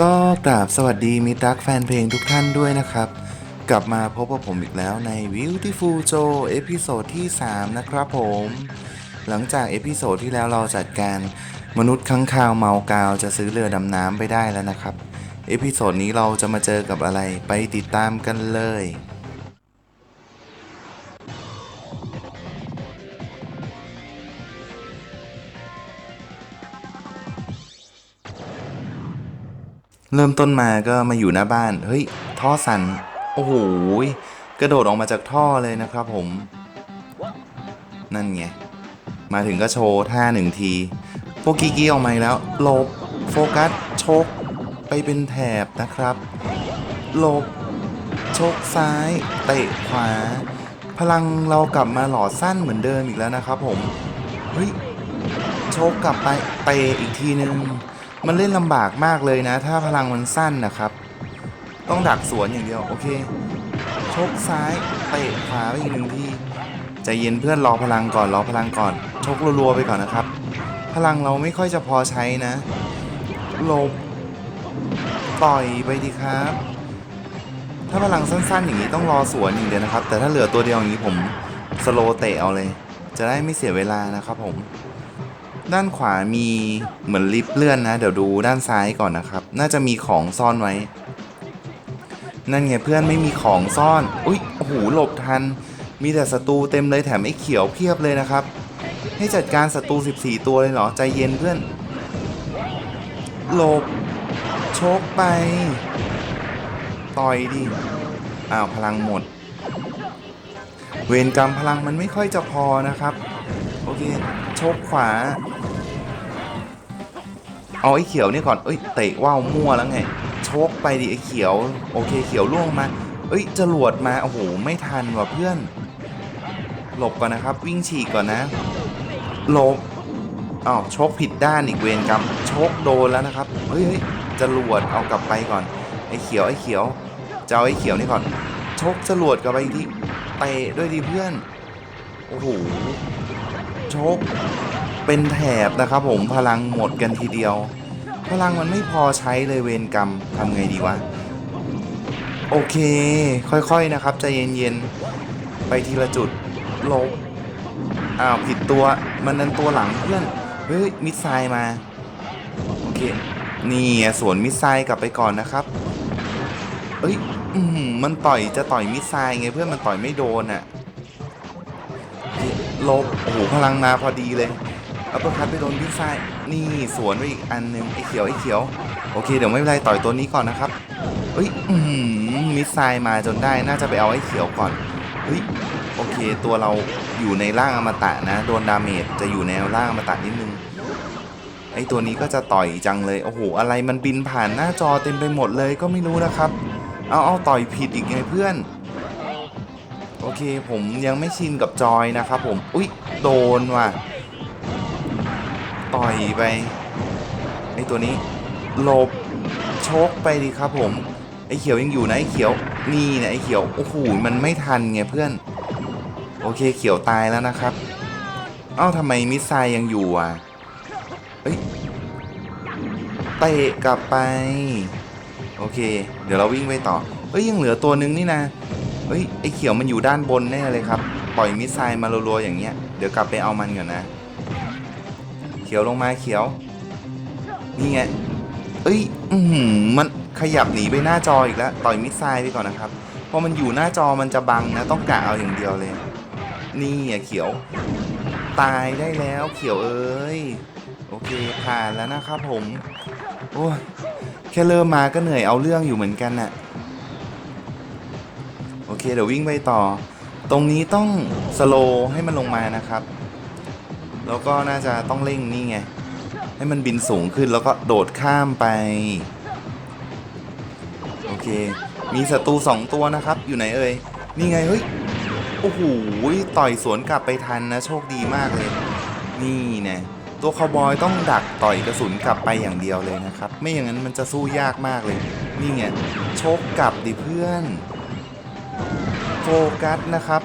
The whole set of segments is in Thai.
ก็กราบสวัสดีมิตรักแฟนเพลงทุกท่านด้วยนะครับ กลับมาพบกับผมอีกแล้วใน Beautiful Joe เอพิโซดที่ 3 นะครับผม หลังจากเอพิโซดที่แล้วเราจัดการมนุษย์ข้างคาวเมากาวจะซื้อเรือดำน้ำไปได้แล้วนะครับ เอพิโซดนี้เราจะมาเจอกับอะไรไปติดตามกันเลย เริ่มต้นมาก็มาอยู่หน้าบ้าน เฮ้ย ท่อสัน โอ้โห กระโดดออกมาจากท่อเลยนะครับผม นั่นไง มาถึงก็โชว์ท่าหนึ่งทีโปกีกี้ออกมาแล้วหลบ โฟกัสโชก ไปเป็นแถบนะครับหลบโชกซ้าย เตะขวา พลังเรากลับมาหล่อสั้นเหมือนเดิมอีกแล้วนะครับผม เฮ้ยโชกกลับไป เตะอีกทีนึง มันเล่นลำบากมากเลยนะ ถ้าพลังมันสั้นนะครับ ต้องดักสวนอย่างเดียว โอเคชกซ้ายเตะขวาไปอีกหนึ่งทีใจเย็นเพื่อนรอพลังก่อนรอพลังก่อน ชกรัวๆไปก่อนนะครับ พลังเราไม่ค่อยจะพอใช้นะลบต่อยไปดีครับ ถ้าพลังสั้นๆ อย่างนี้ต้องรอสวนอย่างเดียวนะครับ แต่ถ้าเหลือตัวเดียวอย่างนี้ผมสโลเตะเอาเลย จะได้ไม่เสียเวลานะครับผม ด้านขวามีเหมือนลิฟต์เลื่อนนะ เดี๋ยวดูด้านซ้ายก่อนนะครับ น่าจะมีของซ่อนไว้ นั่นไงเพื่อนไม่มีของซ่อน อุ้ยโอ้โหหลบทัน มีแต่ศัตรูเต็มเลยแถมไอ้เขียวเพียบเลยนะครับ ให้จัดการศัตรู 14 ตัวเลยเหรอ ใจเย็นเพื่อน หลบ โชกไป ต่อยดิ อ้าวพลังหมด เวรกรรมพลังมันไม่ค่อยจะพอนะครับ โอเค โชกขวา เอาไอ้เขียวนี่ก่อน เอ้ย เตะว่าวมั่วแล้วไง โชกไปดิไอ้เขียว โอเค เขียวล่วงมา เอ้ย จรวดมา โอ้โห ไม่ทันว่ะเพื่อน หลบก่อนนะครับ วิ่งฉีกก่อนนะ หลบอ้าวโชกผิดด้านอีกเวรกรรมโชกโดนแล้วนะครับเฮ้ยเฮ้ยจรวดเอากลับไปก่อน ไอ้เขียวไอ้เขียวจะเอาไอ้เขียวนี่ก่อนโชกจรวดกลับไปอีกทีเตะด้วยดิเพื่อน โอ้โห ชก เป็นแถบนะครับผมพลังหมดกันทีเดียว พลังมันไม่พอใช้เลยเวรกรรมทำไงดีวะ โอเค ค่อยๆนะครับใจเย็นๆ ไปทีละจุดลบอ้าวผิดตัวมันนั้นตัวหลังเพื่อนเฮ้ยมิสไซล์มา โอเค นี่สวนมิสไซล์กลับไปก่อนนะครับเอ้ยอือหือมันต่อยจะต่อยมิสไซล์ไงเพื่อนมันต่อยไม่โดนอะ่ะ ลบโอ้โหพลังมาพอดีเลยอัปเปอร์คัตไปโดนพิซซ่ายนี่สวนไปอีกอันหนึงไอ้เขียวไอ้เขียวโอเคเดี๋ยวไม่เป็นไรต่อยตัวนี้ก่อนนะครับเฮ้ยมิสไซล์มาจนได้น่าจะไปเอาไอ้เขียวก่อนเฮ้ยโอเคตัวเราอยู่ในร่างอมตะนะโดนดาเมจจะอยู่ในร่างอมตะนิดนึงไอ้ตัวนี้ก็จะต่อยจังเลยโอ้โหอะไรมันบินผ่านหน้าจอเต็มไปหมดเลยก็ไม่รู้นะครับ เอาเอาต่อยผิดอีกไงเพื่อน โอเคผมยังไม่ชินกับจอยนะครับผม อุ๊ย โดนว่ะ ต่อยไปไอตัวนี้หลบชกไปดิครับผม ไอเขียวยังอยู่นะไอเขียว นี่นะไอเขียว โอ้โห มันไม่ทันไงเพื่อน โอเคเขียวตายแล้วนะครับ เอ้าทำไมมิสไซยังอยู่อะเอ้ยเตะกลับไป โอเค เดี๋ยวเราวิ่งไปต่อเอ้ยยังเหลือตัวนึงนี่นะ เฮ้ยไอเขียวมันอยู่ด้านบนแน่เลยครับ ปล่อยมิสไซล์มารัวๆอย่างเงี้ย เดี๋ยวกลับไปเอามันก่อนนะ เขียวลงมาเขียว นี่ไง เอ้ย อืมันขยับหนีไปหน้าจออีกแล้ว ต่อยมิสไซล์ไปก่อนนะครับพอมันอยู่หน้าจอมันจะบังนะ ต้องกะเอาอย่างเดียวเลย นี่อะเขียว ตายได้แล้วเขียวเอ้ย โอเคผ่านแล้วนะครับผม โอ้ยแค่เริ่มมาก็เหนื่อยเอาเรื่องอยู่เหมือนกันน่ะ โอเคเดี๋ยววิ่งไปต่อ ตรงนี้ต้องสโลให้มันลงมานะครับ แล้วก็น่าจะต้องเร่งนี่ไง ให้มันบินสูงขึ้นแล้วก็โดดข้ามไป โอเค มีศัตรูสองตัวนะครับ อยู่ไหนเอ่ย นี่ไงเฮ้ย โอ้โห ต่อยสวนกลับไปทันนะ โชคดีมากเลย นี่นะตัวคาวบอยต้องดักต่อยกระสุนกลับไปอย่างเดียวเลยนะครับ ไม่อย่างนั้นมันจะสู้ยากมากเลย นี่ไง โชกกลับดิเพื่อน ฟกัสนะครับ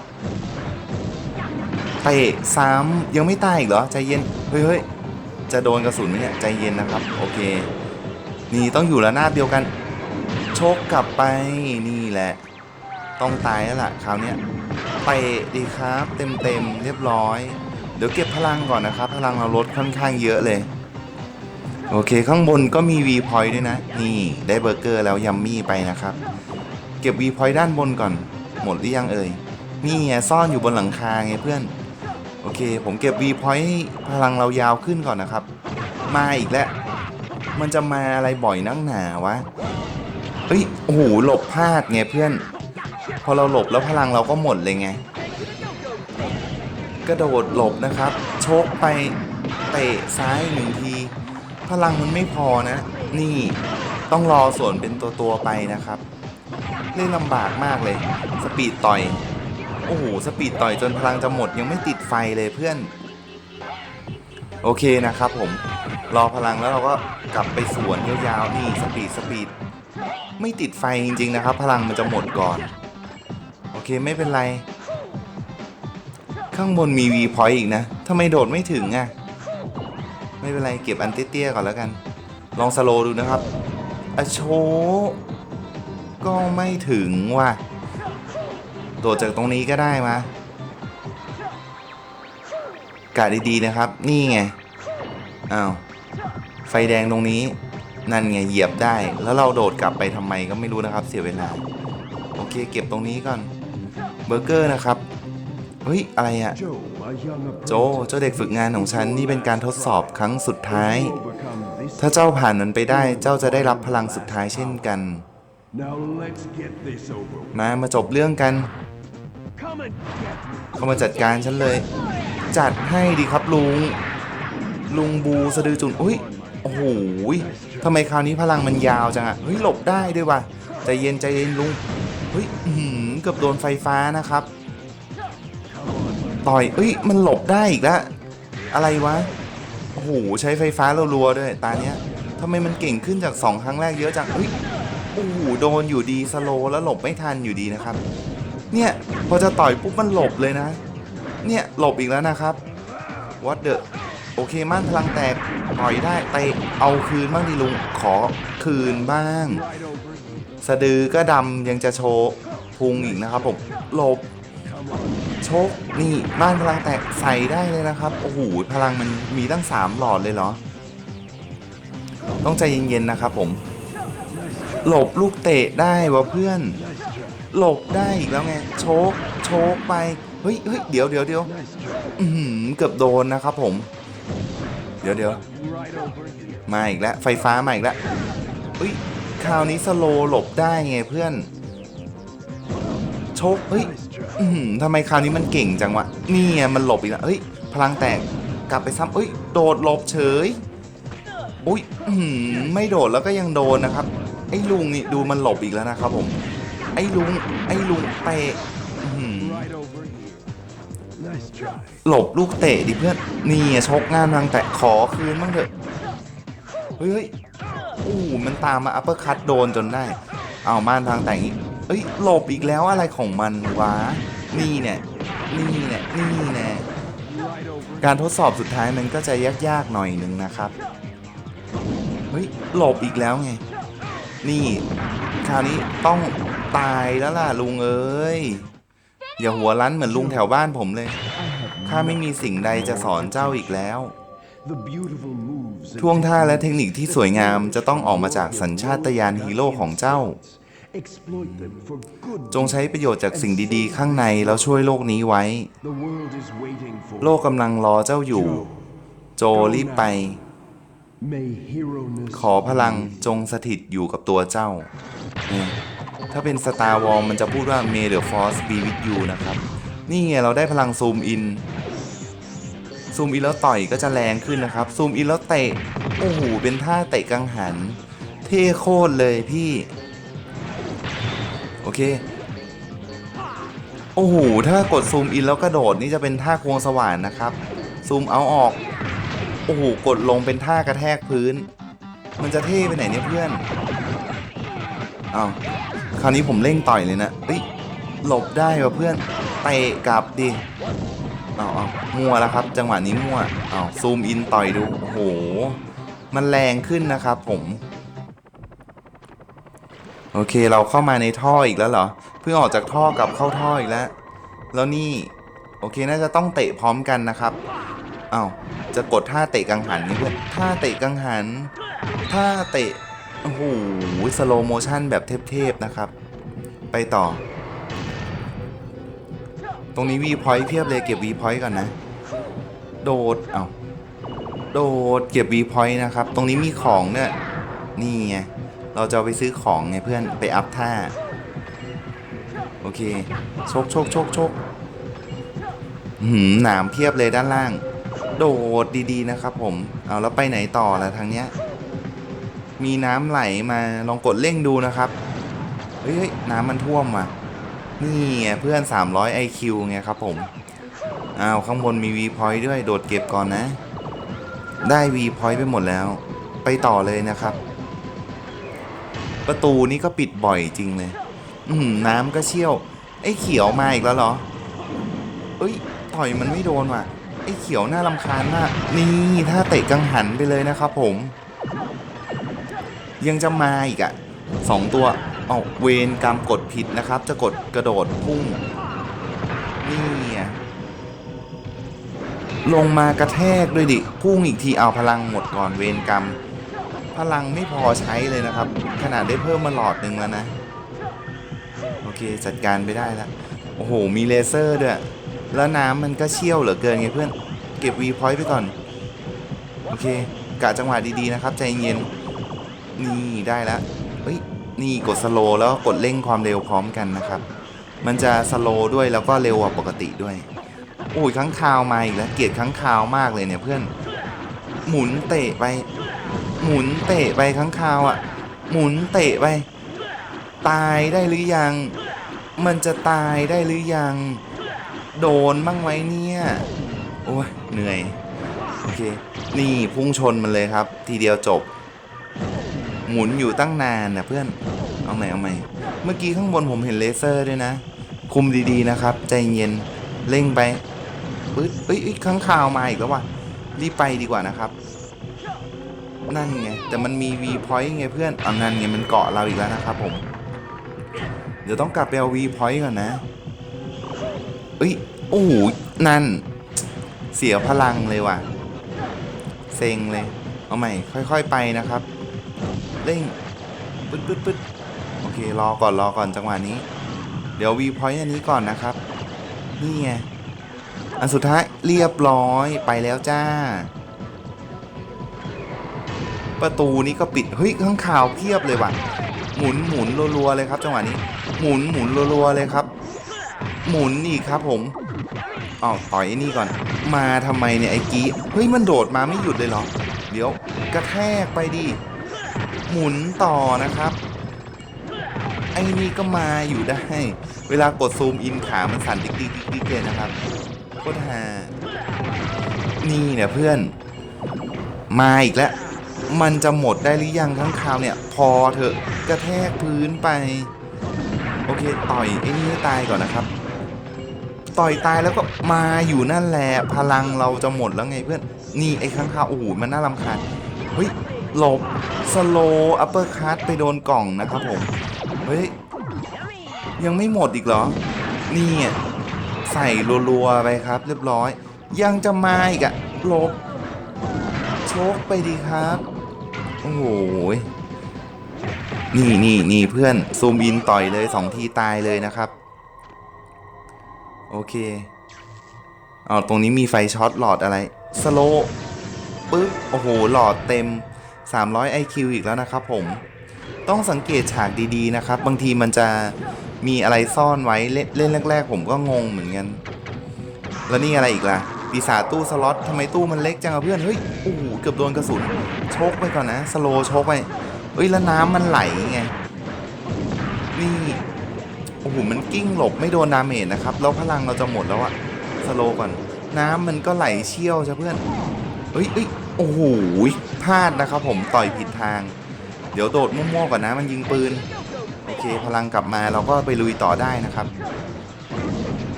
เตะซ้ำยังไม่ตายอีกเหรอ ใจเย็นเฮ้ยเฮ้ยจะโดนกระสุนไหมเนี่ย ใจเย็นนะครับ โอเค นี่ต้องอยู่ระนาบเดียวกัน โชกกลับไปนี่แหละ ต้องตายแล้วล่ะคราวนี้ยเตะดีครับ เต็มเต็มๆเรียบร้อย เดี๋ยวเก็บพลังก่อนนะครับ พลังเราลดค่อนข้างเยอะเลย โอเคข้างบนก็มี V point ด้วยนะ นี่ได้เบอร์เกอร์แล้วยัมมี่ไปนะครับ เก็บ V point ด้านบนก่อน หมดหรือยังเอ่ย นี่ไงซ่อนอยู่บนหลังคาไงเพื่อน โอเค ผมเก็บ V point ให้พลังเรายาวขึ้นก่อนนะครับ มาอีกแล้ว มันจะมาอะไรบ่อยนักหนาวะ เฮ้ย โอ้โห หลบพลาดไงเพื่อน พอเราหลบแล้วพลังเราก็หมดเลยไง กระโดดหลบนะครับ โชกไปเตะซ้ายหนึ่งที พลังมันไม่พอนะ นี่ต้องรอส่วนเป็นตัวตัวๆไปนะครับ เล่นลำบากมากเลย สปีดต่อย โอ้โห สปีดต่อยจนพลังจะหมดยังไม่ติดไฟเลยเพื่อน โอเคนะครับผม รอพลังแล้วเราก็กลับไปสวนยาวๆนี่สปีดสปีด ไม่ติดไฟจริงๆนะครับ พลังมันจะหมดก่อน โอเคไม่เป็นไร ข้างบนมี V point อีกนะทำไมโดดไม่ถึงอะไม่เป็นไรเก็บอันเตี้ยๆก่อนแล้วกัน ลองสโลดูนะครับอโช ก็ไม่ถึงว่ะโดดจากตรงนี้ก็ได้มากะดีๆนะครับ นี่ไงอ้าวไฟแดงตรงนี้ นั่นไงเหยียบได้ แล้วเราโดดกลับไปทำไมก็ไม่รู้นะครับ เสียเวลา โอเค เก็บตรงนี้ก่อน เบอร์เกอร์นะครับ เฮ้ย อะไรอะโจ เจ้าเด็กฝึกงานของฉันนี่เป็นการทดสอบครั้งสุดท้าย ถ้าเจ้าผ่านมันไปได้ เจ้าจะได้รับพลังสุดท้ายเช่นกัน Now let's get this over. with. มามาจบเรื่องกัน Come and get me. เข้ามาจัดการฉันเลย จัดให้ดีครับลุง ลุงบูสะดือจุนอุ้ยโอ้โหยทำไมคราวนี้พลังมันยาวจังอะเฮ้ยหลบได้ด้วยว่ะใจเย็นใจเย็นลุงเฮ้ยอื้อหือเกือบโดนไฟฟ้านะครับ ต่อยเอ้ยมันหลบได้อีกแล้วอะไรวะโอ้โหใช้ไฟฟ้ารัวๆด้วยตาเนี้ยทำไมมันเก่งขึ้นจาก2ครั้งแรกเยอะจังเฮ้ย โอ้โหโดนอยู่ดีสโลแล้วหลบไม่ทันอยู่ดีนะครับ เนี่ยพอจะต่อยปุ๊บมันหลบเลยนะ เนี่ยหลบอีกแล้วนะครับวัดเดอะโอเคม่านพลังแตกต่อยได้เตะเอาคืนบ้างดิลุงขอคืนบ้าง สะดือก็ดำยังจะโชว์พุงอีกนะครับผมหลบโชคนี่ม่านพลังแตกใส่ได้เลยนะครับโอ้โหพลังมันมีตั้ง 3 หลอดเลยเหรอ ต้องใจเย็นๆนะครับผม หลบลูกเตะได้วะเพื่อน หลบได้อีกแล้วไงโชกโชกไปเฮ้ยเฮ้ยเดี๋ยวเดี๋ยวเดี๋ยวเกือบโดนนะครับผม เดี๋ยวเดี๋ยวมาอีกแล้วไฟฟ้ามาอีกแล้วเฮ้ยคราวนี้สโลหลบได้ไงเพื่อนโชกเฮ้ยทำไมคราวนี้มันเก่งจังวะนี่ไงมันหลบอีกแล้วเฮ้ย พลังแตก กลับไปซ้ำเอ้ย โดดหลบเฉย อุ้ยไม่โดดแล้วก็ยังโดนนะครับ ไอ้ลุงนี่ดูมันหลบอีกแล้วนะครับผม ไอ้ลุง ไอ้ลุงเตะหลบลูกเตะดิเพื่อน นี่ชกงานพลังแตะขอคืนบ้างเถอะ เฮ้ยอู้มันตามมาอัปเปอร์คัตโดนจนได้ เอาม่านทางแต่งอีกเอ้ยหลบอีกแล้วอะไรของมันวะ นี่เนี่ย นี่เนี่ยนี่แน่ Right over การทดสอบสุดท้ายมันก็จะยากๆหน่อยหนึ่งนะครับ เฮ้ยหลบอีกแล้วไง นี่คราวนี้ต้องตายแล้วล่ะลุงเอ้ย อย่าหัวรั้นเหมือนลุงแถวบ้านผมเลย ข้าไม่มีสิ่งใดจะสอนเจ้าอีกแล้ว ท่วงท่าและเทคนิคที่สวยงามจะต้องออกมาจากสัญชาตญาณฮีโร่ของเจ้า จงใช้ประโยชน์จากสิ่งดีๆ ข้างในแล้วช่วยโลกนี้ไว้ โลกกำลังรอเจ้าอยู่ โจรีบไป ขอพลังจงสถิตอยู่กับตัวเจ้า ถ้าเป็น Star Wars มันจะพูดว่า May the Force be with you นะครับ นี่ไงเราได้พลังซูมอิน ซูมอินแล้วต่อยก็จะแรงขึ้นนะครับ ซูมอินแล้วเตะ โอ้โห เป็นท่าเตะกังหัน เท่โคตรเลยพี่ โอเค โอ้โห ถ้ากดซูมอินแล้วกระโดดนี่จะเป็นท่าควงสว่านนะครับ ซูมเอาออก โอ้โห กดลงเป็นท่ากระแทกพื้น มันจะเท่ไปไหนเนี่ยเพื่อนเอาคราวนี้ผมเร่งต่อยเลยนะเฮ้ยหลบได้ว่ะเพื่อนเตะกลับดิเอาเอามัวแล้วครับ จังหวะนี้มัวเอาซูมอินต่อยดูโอ้โห มันแรงขึ้นนะครับผมโอเคเราเข้ามาในท่ออีกแล้วเหรอ เพิ่งออกจากท่อกลับเข้าท่ออีกแล้ว แล้วนี่ โอเคน่าจะต้องเตะพร้อมกันนะครับ อ้าวจะกดท่าเตะกังหันนี่เพื่อนท่าเตะกังหัน ท่าเตะโอ้โหสโลโมชั่นแบบเทพๆนะครับ ไปต่อ ตรงนี้วีพอยต์เพียบเลยเก็บวีพอยต์ก่อนนะ โดดเอาโดดเก็บวีพอยต์นะครับ ตรงนี้มีของเนี่ยนี่ไงเราจะไปซื้อของไงเพื่อนไปอัพท่า โอเคชกชกชกชกหืมหนามเพียบเลยด้านล่าง โดดดีๆนะครับผม เอาแล้วไปไหนต่อล่ะทางเนี้ย มีน้ำไหลมาลองกดเร่งดูนะครับ เฮ้ยน้ำมันท่วมว่ะ นี่เพื่อน 300 IQ ไงครับผม อ้าวข้างบนมี V point ด้วยโดดเก็บก่อนนะ ได้ V point ไปหมดแล้ว ไปต่อเลยนะครับ ประตูนี้ก็ปิดบ่อยจริงเลย อืมน้ำก็เชี่ยว ไอ้เขียวมาอีกแล้วเหรอ เอ้ย ต่อยมันไม่โดนว่ะ ไอ้เขียวน่ารำคาญมาก นี่ถ้าเตะกังหันไปเลยนะครับผม ยังจะมาอีกอะสองตัวเอาเวนกรรมกดผิดนะครับ จะกดกระโดดพุ่ง นี่ลงมากระแทกด้วยดิ พุ่งอีกทีเอาพลังหมดก่อนเวนกรรม พลังไม่พอใช้เลยนะครับ ขนาดได้เพิ่มมาหลอดหนึ่งแล้วนะ โอเคจัดการไปได้แล้วโอ้โห มีเลเซอร์ด้วย แล้วน้ำมันก็เชี่ยวเหลือเกินไงเพื่อน เก็บวีพอยต์ไปก่อน โอเค กะจังหวะดีๆนะครับ ใจเย็น นี่ได้แล้วเฮ้ย นี่กดสโลแล้วกดเร่งความเร็วพร้อมกันนะครับ มันจะสโลด้วยแล้วก็เร็วกว่าปกติด้วยโอ้ยค้างคาวมาอีกแล้ว เกลียดค้างคาวมากเลยเนี่ยเพื่อน หมุนเตะไป หมุนเตะไปค้างคาวอะ หมุนเตะไป ตายได้หรือยัง มันจะตายได้หรือยัง โดนบ้างไหมเนี่ย โอ้ยเหนื่อย โอเค นี่พุ่งชนมันเลยครับ ทีเดียวจบ หมุนอยู่ตั้งนานนะเพื่อน เอาใหม่เอาใหม่ เมื่อกี้ข้างบนผมเห็นเลเซอร์ด้วยนะ คุมดีๆนะครับ ใจเย็น เร่งไปปึ๊ดเอ้ยเอ้ยข้างข่าวมาอีกแล้วว่ะ รีบไปดีกว่านะครับ นั่นไง แต่มันมี V point ไงเพื่อนเอานั่นไงมันเกาะเราอีกแล้วนะครับผม เดี๋ยวต้องกลับไปเอา V point ก่อนนะ เอ้ยโอ้โหนั่น เสียพลังเลยว่ะ เซ็งเลย เอาใหม่ ค่อยๆไปนะครับเร่งปึ๊ดปึ๊ดปึ๊ดโอเค รอก่อนรอก่อนจังหวะนี้ เดี๋ยว V point อันนี้ก่อนนะครับ นี่ไง อันสุดท้ายเรียบร้อยไปแล้วจ้า ประตูนี้ก็ปิด เฮ้ย ข้างข่าวเพียบเลยว่ะ หมุนหมุนรัวๆเลยครับ จังหวะนี้ หมุนหมุนรัวๆเลยครับ หมุนอีกครับผมอ้าวต่อยไอ้นี่ก่อน มาทำไมเนี่ยไอ้กี้เฮ้ยมันโดดมาไม่หยุดเลยเหรอ เดี๋ยวกระแทกไปดิ หมุนต่อนะครับ ไอ้นี่ก็มาอยู่ได้ เวลากดซูมอินขา มันสั่นดิ๊กดิ๊กดิ๊กดิ๊กเลยนะครับโคตรฮานี่เนี่ยเพื่อน มาอีกแล้ว มันจะหมดได้หรือยังข้งคราวเนี่ย พอเถอะกระแทกพื้นไป โอเค ต่อยไอ้นี่ให้ตายก่อนนะครับ ต่อยตายแล้วก็มาอยู่นั่นแหละ พลังเราจะหมดแล้วไงเพื่อน นี่ไอ้ข้างคาโอ้โหมันน่ารำคาญเฮ้ยหลบสโลอัปเปอร์คัตไปโดนกล่องนะครับผม เฮ้ย ยังไม่หมดอีกเหรอ นี่อะใส่รัวๆไปครับ เรียบร้อย ยังจะมาอีกอะหลบโชกไปดีครับ โอ้โหนี่นี่นี่เพื่อน ซูมอินต่อยเลยสองทีตายเลยนะครับ โอเคอ๋อตรงนี้มีไฟช็อตหลอดอะไร สโลปึ๊บ โอ้โห หลอดเต็ม 300 IQ อีกแล้วนะครับผม ต้องสังเกตฉากดีๆนะครับ บางทีมันจะมีอะไรซ่อนไว้เล่นแรก ๆ ผมก็งงเหมือนกัน แล้วนี่อะไรอีกล่ะปีศาจตู้สล็อตทำไมตู้มันเล็กจังอะเพื่อน เฮ้ย โอ้โห เกือบโดนกระสุน โชกไปก่อนนะ สโลโชกไป เฮ้ย แล้วน้ำมันไหลไง นี่ โอ้โหมันกิ้งหลบไม่โดนดาเมจนะครับ แล้วพลังเราจะหมดแล้วอะสโลก่อน น้ำมันก็ไหลเชี่ยวจ้ะเพื่อนเฮ้ยเอ้ยโอ้โหพลาดนะครับ ผมต่อยผิดทาง เดี๋ยวโดดมั่วๆก่อนนะมันยิงปืน โอเค พลังกลับมาเราก็ไปลุยต่อได้นะครับ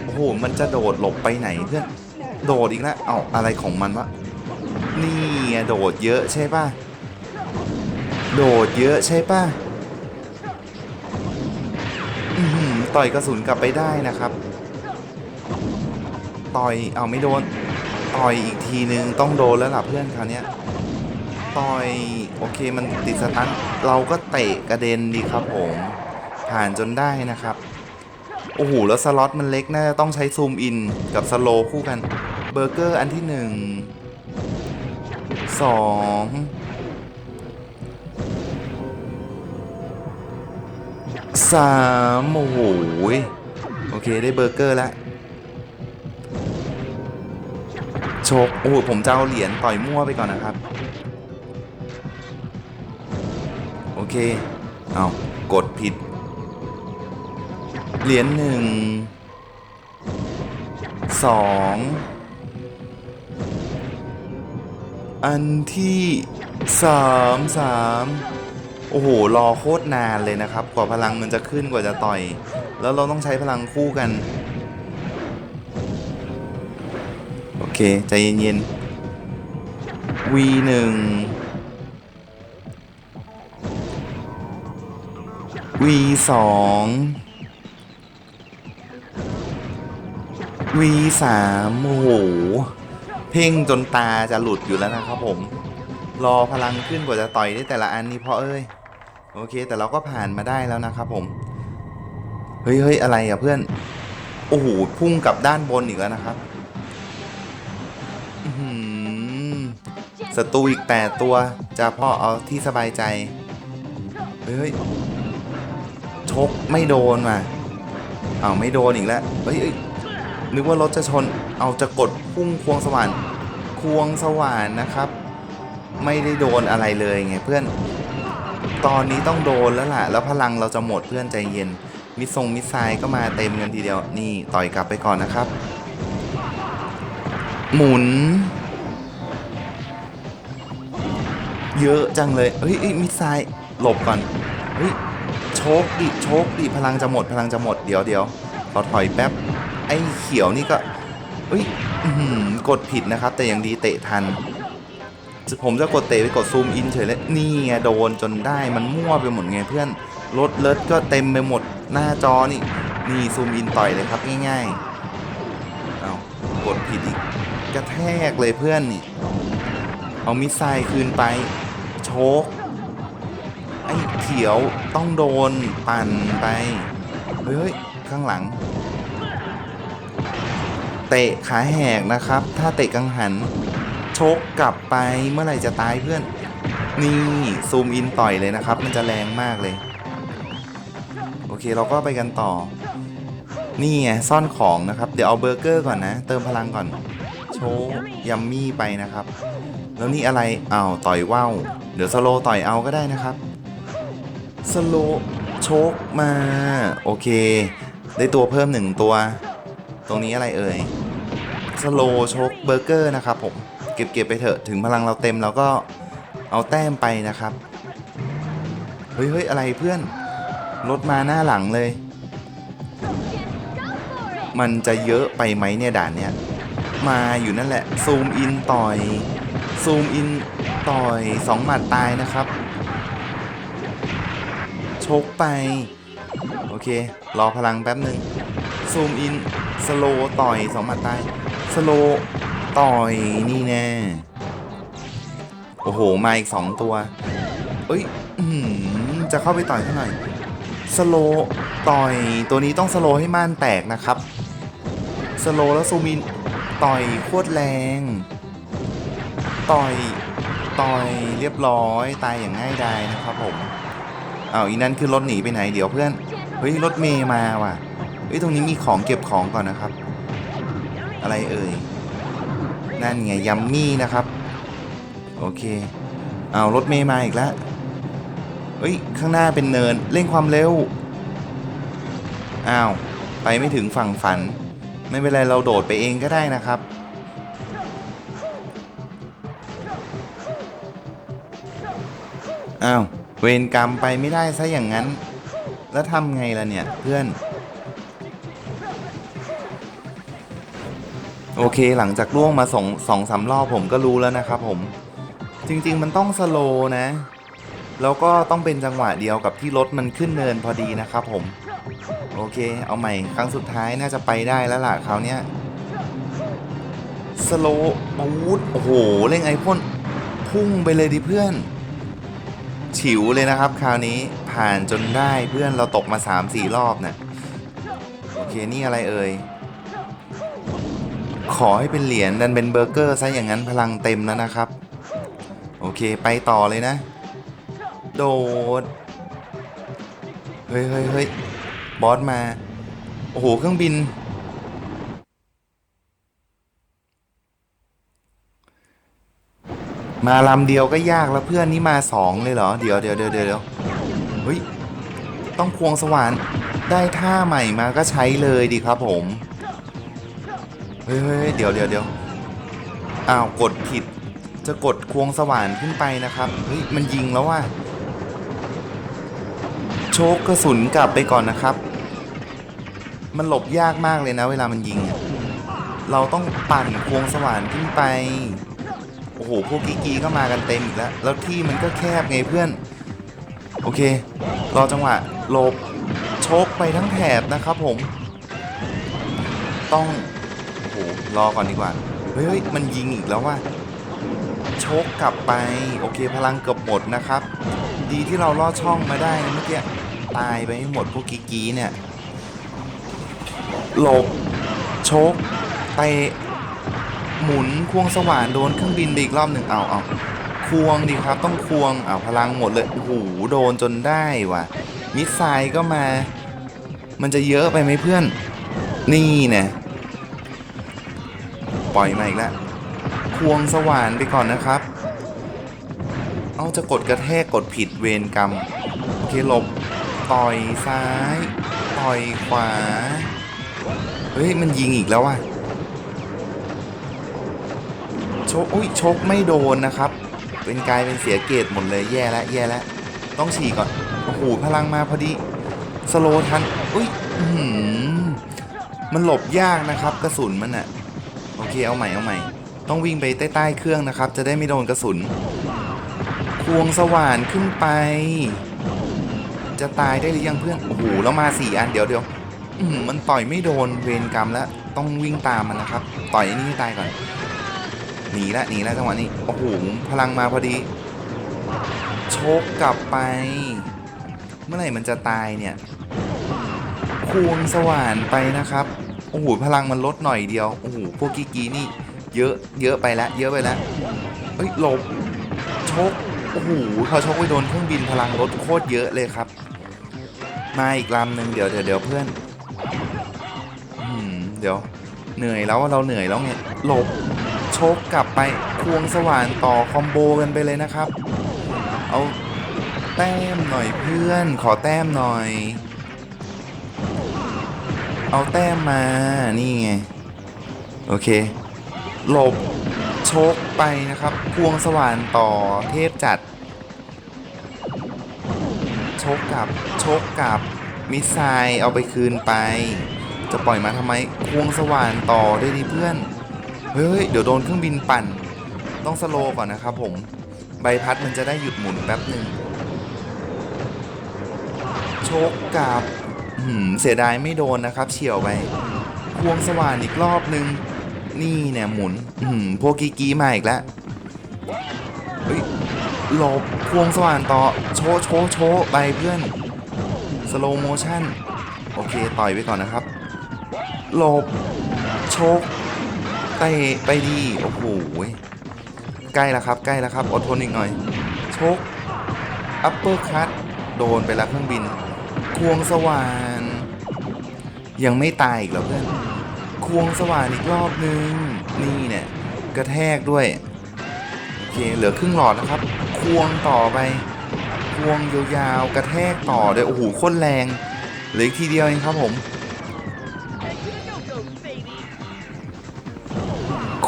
โอ้โห มันจะโดดหลบไปไหนเพื่อน โดดอีกแล้ว เอาอะไรของมันวะ นี่โดดเยอะใช่ป่ะ โดดเยอะใช่ป่ะ ต่อยกระสุนกลับไปได้นะครับ ต่อยเอาไม่โดน ต่อยอีกทีนึงต้องโดนแล้วล่ะเพื่อนคราวเนี้ยต่อยโอเคมันติดสตันเราก็เตะกระเด็นดีครับผม ผ่านจนได้นะครับโอ้โหแล้วสล็อตมันเล็กน่าจะต้องใช้ซูมอินกับสโลคู่กันเบอร์เกอร์อันที่หนึ่งสอง สามโอ้โหโอเคได้เบอร์เกอร์แล้วโชกโอ้โหผมจะเอาเหรียญต่อยมั่วไปก่อนนะครับ โอเค เอากดผิด เหรียญหนึ่งสองอันที่สามสาม โอ้โหรอโคตรนานเลยนะครับ กว่าพลังมันจะขึ้นกว่าจะต่อย แล้วเราต้องใช้พลังคู่กัน โอเค ใจเย็นๆ V หนึ่ง V สอง V สามโอ้โห เพ่งจนตาจะหลุดอยู่แล้วนะครับผม รอพลังขึ้นกว่าจะต่อยได้แต่ละอันนี่เพราะเอ้ย โอเค แต่เราก็ผ่านมาได้แล้วนะครับผม เฮ้ยเฮ้ยอะไรอะเพื่อน โอ้โห พุ่งกลับด้านบนอีกแล้วนะครับศัตรูอีกแต่ตัวจะพ่อเอาที่สบายใจ เฮ้ยชกไม่โดนว่ะเอาวไม่โดนอีกแล้ว เฮ้ยนึกว่ารถจะชน เอาจะกดพุ่งควงสว่าน ควงสว่านนะครับ ไม่ได้โดนอะไรเลยไงเพื่อน ตอนนี้ต้องโดนแล้วล่ะ แล้วพลังเราจะหมดเพื่อนใจเย็น มิสซงมิสไซล์ก็มาเต็มกันทีเดียว นี่ต่อยกลับไปก่อนนะครับ หมุน เยอะจังเลยเฮ้ยมิสไซล์หลบก่อนเฮ้ยโชกดิโชกดิพลังจะหมดพลังจะหมดเดี๋ยวเดี๋ยวขอถอยแป๊บ ไอ้เขียวนี่ก็เฮ้ยกดผิดนะครับ แต่ยังดีเตะทัน ผมจะกดเตะไปกดซูมอินเฉยเลยนี่ไงโดนจนได้มันมั่วไปหมดไงเพื่อนรถเลิศก็เต็มไปหมดหน้าจอนี่นี่ซูมอินต่อยเลยครับง่ายๆเอากดผิดอีกกระแทกเลยเพื่อนนี่ เอามิสไซล์คืนไป โชกไอ้เขียวต้องโดนปั่นไป เฮ้ยเฮ้ยข้างหลัง เตะขาแหกนะครับ ถ้าเตะกังหัน ชกกลับไปเมื่อไหร่จะตายเพื่อน นี่ซูมอินต่อยเลยนะครับ มันจะแรงมากเลย โอเคเราก็ไปกันต่อ นี่ไงซ่อนของนะครับ เดี๋ยวเอาเบอร์เกอร์ก่อนนะ เติมพลังก่อน โชว์ยัมมี่ไปนะครับ แล้วนี่อะไรอ้าวต่อยว่าวเดี๋ยวสโลต่อยเอาก็ได้นะครับสโลโชกมา โอเค ได้ตัวเพิ่มหนึ่งตัว ตรงนี้อะไรเอ่ยสโลโชกเบอร์เกอร์นะครับผม เก็บเก็บไปเถอะถึงพลังเราเต็มเราก็เอาแต้มไปนะครับ เฮ้ยเฮ้ยอะไรเพื่อน รถมาหน้าหลังเลย มันจะเยอะไปไหมเนี่ยด่านเนี้ยมาอยู่นั่นแหละ ซูมอินต่อยซูมอินต่อยสองหมัดตายนะครับ ชกไป โอเค รอพลังแป๊บหนึ่งซูมอินสโลต่อยสองหมัดตายสโล ต่อยนี่แน่โอ้โห มาอีกสองตัวเอ้ยจะเข้าไปต่อยเท่าไหร่สโลต่อยตัวนี้ต้องสโลให้ม่านแตกนะครับ สโลแล้วซูมินต่อยโคตรแรง ต่อยต่อยเรียบร้อยตายอย่างง่ายดายนะครับผมเอาอีนั่นขึ้นรถหนีไปไหนเดี๋ยวเพื่อนเฮ้ยรถเมย์มาว่ะเฮ้ยตรงนี้มีของเก็บของก่อนนะครับ อะไรเอ่ย นั่นไงยัมมี่นะครับ โอเค เอารถเมย์มาอีกแล้วเฮ้ย ข้างหน้าเป็นเนินเร่งความเร็ว อ้าว ไปไม่ถึงฝั่งฝัน ไม่เป็นไรเราโดดไปเองก็ได้นะครับ อ้าว เวรกรรมไปไม่ได้ซะอย่างนั้น แล้วทำไงล่ะเนี่ยเพื่อน โอเคหลังจากล่วงมาสองสองสามรอบผมก็รู้แล้วนะครับผม จริง ๆ มันต้องสโลนะ แล้วก็ต้องเป็นจังหวะเดียวกับที่รถมันขึ้นเนินพอดีนะครับผม โอเค เอาใหม่ครั้งสุดท้ายน่าจะไปได้แล้วล่ะคราวนี้สโลบูดโอ้โหเร่งไอพ่นพุ่งไปเลยดิเพื่อน ฉิวเลยนะครับ คราวนี้ผ่านจนได้เพื่อนเราตกมา3-4รอบน่ะโอเคนี่อะไรเอ่ย ขอให้เป็นเหรียญดันเป็นเบอร์เกอร์ซะอย่างนั้นพลังเต็มแล้วนะครับ โอเคไปต่อเลยนะ โดด เฮ้ยเฮ้ยเฮ้ยบอสมา โอ้โห เครื่องบิน มาลำเดียวก็ยากแล้วเพื่อนนี่มาสองเลยเหรอ เดี๋ยวเดี๋ยวเดี๋ยวเดี๋ยวเฮ้ย ต้องควงสว่านได้ท่าใหม่มาก็ใช้เลยดีครับผม เฮ้ยเดี๋ยวเดี๋ยวเดี๋ยวอ้าวกดผิด จะกดควงสว่านขึ้นไปนะครับ เฮ้ย มันยิงแล้วว่ะ โชกกระสุนกลับไปก่อนนะครับ มันหลบยากมากเลยนะ เวลามันยิง เราต้องปั่นควงสว่านขึ้นไป โอ้โห พวกกีกีก็มากันเต็มอีกแล้ว แล้วที่มันก็แคบไงเพื่อน โอเค รอจังหวะหลบโชกไปทั้งแถบนะครับผม ต้อง รอก่อนดีกว่า เฮ้ยมันยิงอีกแล้วว่ะโชกกลับไป โอเคพลังเกือบหมดนะครับ ดีที่เราลอดช่องมาได้เมื่อกี้ตายไปให้หมดพวกกีกีเนี่ยหลบโชกไปหมุนควงสว่านโดนเครื่องบินอีกรอบหนึ่งเอาเอาควงดีครับ ต้องควงเอาพลังหมดเลยโอ้โหโดนจนได้ว่ะมิสไซล์ก็มา มันจะเยอะไปไหมเพื่อน นี่เนี่ย ปล่อยมาอีกแล้วควงสว่านไปก่อนนะครับ เอาจะกดกระแทกกดผิดเวรกรรมโอเคหลบต่อยซ้าย ต่อยขวา เฮ้ย มันยิงอีกแล้วว่ะโชกอุ้ยชกไม่โดนนะครับ เป็นกลายเป็นเสียเกตหมดเลยแย่แล้วแย่แล้วต้องฉีกก่อนโอ้โหพลังมาพอดี สโลทัน อุ้ยมันหลบยากนะครับ กระสุนมันอะ เคเอาใหม่เอาใหม่ ต้องวิ่งไปใต้ใต้ๆเครื่องนะครับ จะได้ไม่โดนกระสุน ควงสว่านขึ้นไป จะตายได้หรือยังเพื่อน โอ้โห แล้วมาสี่อันเดี๋ยวเดี๋ยวมันต่อยไม่โดนเวรกรรมแล้ว ต้องวิ่งตามมันนะครับ ต่อยไอ้นี่ให้ตายก่อน หนีละหนีละจังหวะนี้ โอ้โห พลังมาพอดี โชกกลับไป เมื่อไหร่มันจะตายเนี่ย ควงสว่านไปนะครับ โอ้โหพลังมันลดหน่อยเดียวโอ้โหพวกกีกีนี่ เยอะเยอะไปแล้วเยอะไปแล้วเอ้ยหลบชกโอ้โหพอชกไปโดนเครื่องบินพลังลดโคตรเยอะเลยครับ มาอีกลำหนึ่งเดี๋ยวเดี๋ยวเดี๋ยวเพื่อนอืมเดี๋ยว เหนื่อยแล้วเราเหนื่อยแล้วไงหลบชกกลับไปควงสว่านต่อคอมโบกันไปเลยนะครับ เอาแต้มหน่อยเพื่อน ขอแต้มหน่อย เอาแต้มมา นี่ไง โอเค หลบโชกไปนะครับควงสว่านต่อเทพจัด โชกกับ โชกกับ มิสไซล์เอาไปคืนไป จะปล่อยมาทำไมควงสว่านต่อด้วยดิเพื่อน เฮ้ย เดี๋ยวโดนเครื่องบินปั่น ต้องสโลว์ก่อนนะครับผม ใบพัดมันจะได้หยุดหมุนแป๊บหนึ่งโชกกับ เสียดายไม่โดนนะครับ เฉียวไปควงสว่านอีกรอบนึง นี่เนี่ยหมุนหืมพวกกีกีมาอีกแล้วเฮ้ยหลบควงสว่านต่อ โชโชโชไปเพื่อน สโลโมชั่น โอเค ต่อยไปก่อนนะครับ หลบ โชกเตะไปดี โอ้โหใกล้แล้วครับ ใกล้แล้วครับ อดทนอีกหน่อย โชกอัปเปอร์คัตโดนไปแล้วเครื่องบิน ควงสว่าน ยังไม่ตายอีกเหรอเพื่อนควงสว่านอีกรอบนึง นี่เนี่ยกระแทกด้วย โอเค เหลือครึ่งหลอดนะครับ ควงต่อไป ควงยาวๆ กระแทกต่อด้วยโอ้โหโคตรแรงเหลืออีกทีเดียวเองครับผม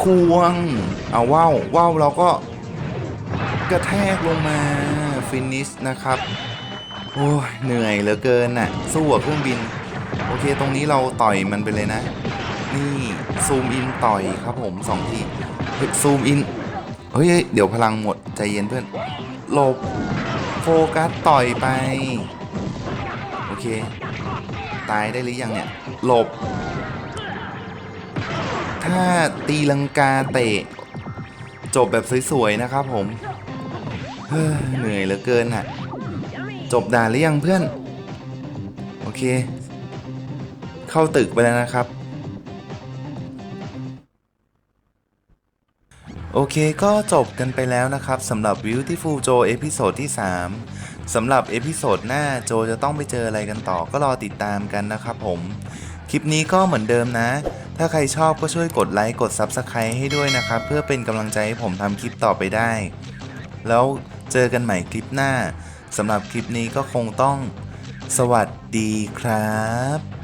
ควง เอาว่าวว่าวเราก็กระแทกลงมาฟินิชนะครับ โอ้ยเหนื่อยเหลือเกินน่ะ สู้กับเครื่องบิน เคตรงนี้เราต่อยมันไปเลยนะ นี่ ซูมอินต่อยครับผมสองทีเฮ้ยซูมอินเฮ้ยเดี๋ยวพลังหมด ใจเย็นเพื่อนหลบโฟกัสต่อยไป โอเค ตายได้หรือยังเนี่ย หลบ ถ้าตีลังกาเตะ จบแบบสวยๆนะครับผมเหนื่อยเหลือเกินอะจบด่านหรือยังเพื่อน โอเค เข้าตึกไปแล้วนะครับ โอเคก็จบกันไปแล้วนะครับสำหรับ Beautiful Joe เอพิโซดที่ 3 สำหรับเอพิโซดหน้าโจจะต้องไปเจออะไรกันต่อก็รอติดตามกันนะครับผม คลิปนี้ก็เหมือนเดิมนะ ถ้าใครชอบก็ช่วยกดไลค์กด Subscribe ให้ด้วยนะครับ เพื่อเป็นกำลังใจให้ผมทำคลิปต่อไปได้ แล้วเจอกันใหม่คลิปหน้าสำหรับคลิปนี้ก็คงต้องสวัสดีครับ